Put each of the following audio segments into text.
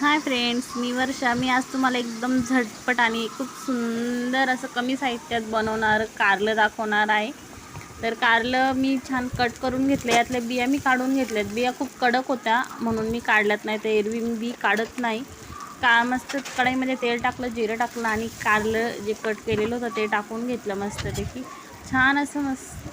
Hi friends मी वर्षा. मी आज तुम्हाला एकदम झटपट आणि खूप सुंदर असं कमी साहित्यात बनवणार कारलं दाखवणार आहे. तर कारलं मी छान कट करून घेतलं. यातल्या बिया मी काढून घेतल्यात. बिया खूप कडक होत्या म्हणून मी काढल्यात. नाही तर एरवी मी बी काढत नाही. का मस्त कढईमध्ये तेल टाकलं जिरं टाकलं आणि कारलं जे कट केलेलं होतं ते टाकून घेतलं मस्तपैकी. छान असं मस्त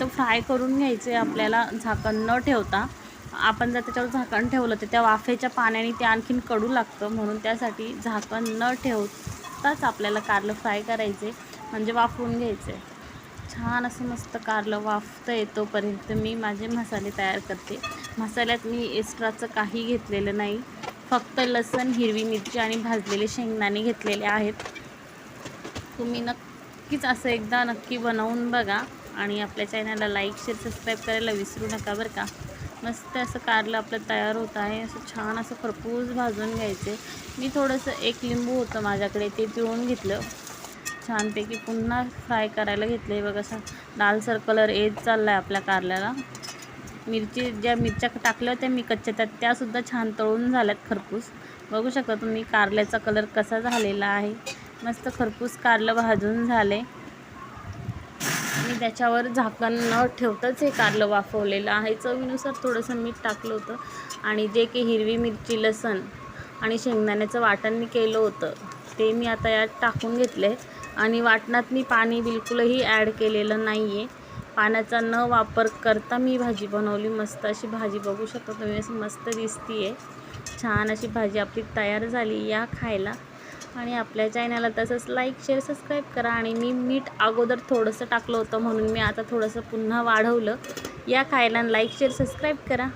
तर फ्राय करून घ्यायचे आपल्याला झाकण न ठेवता. आपण जर त्याच्यावर झाकण ठेवलं तर त्या वाफेच्या पाण्याने ते आणखीन कडू लागतं. म्हणून त्यासाठी झाकण न ठेवताच आपल्याला कारलं फ्राय करायचे म्हणजे वाफवून घ्यायचे. छान असं मस्त कारलं वाफतं येतोपर्यंत मी माझे मसाले तयार करते. मसाल्यात मी एक्स्ट्राचं काही घेतलेलं नाही. फक्त लसण हिरवी मिरची आणि भाजलेले शेंगदाणे घेतलेले आहेत. तुम्ही नक्कीच असं एकदा नक्की बनवून बघा आणि आपल्या चॅनलला लाईक शेअर सबस्क्राईब करायला विसरू नका बरं का. मस्त असं कारलं आपलं तयार होत आहे. असं छान असं खरपूस भाजून घ्यायचे. मी थोडंसं एक लिंबू होतं माझ्याकडे ते पिळून घेतलं. छानपैकी पुन्हा फ्राय करायला घेतलं आहे बघा असं लालसर कलर येत चालला आहे आपल्या कारल्याला. मिरची ज्या मिरच्या टाकल्या होत्या मी कच्च्या त्या त्यासुद्धा छान तळून झाल्यात खरपूस. बघू शकता तुम्ही कारल्याचा कलर कसा झालेला आहे. मस्त खरपूस कारलं भाजून झाले. मी त्याच्यावर झाकण न ठेवताच हे कारलं वाफवलेलं आहे. चवीनुसार थोडंसं मीठ टाकलं होतं आणि जे की हिरवी मिरची लसण आणि शेंगदाण्याचं वाटण मी केलं होतं. ते मी आता यात टाकून घेतले आणि वाटणात मी पाणी बिलकुलही ॲड केलेलं नाही आहे पाण्याचा न वापर करता मी भाजी बनवली. मस्त अशी भाजी बघू शकता तुम्ही असं मस्त दिसती आहे छान अशी भाजी आपली तयार झाली या खायला. आणि आपल्या चॅनलला तसंच लाईक शेअर सबस्क्राईब करा. आणि मी मीठ अगोदर थोडंसं टाकलं होतं म्हणून मी आता थोडंसं पुन्हा वाढवलं. या खायला लाईक शेअर सबस्क्राईब करा.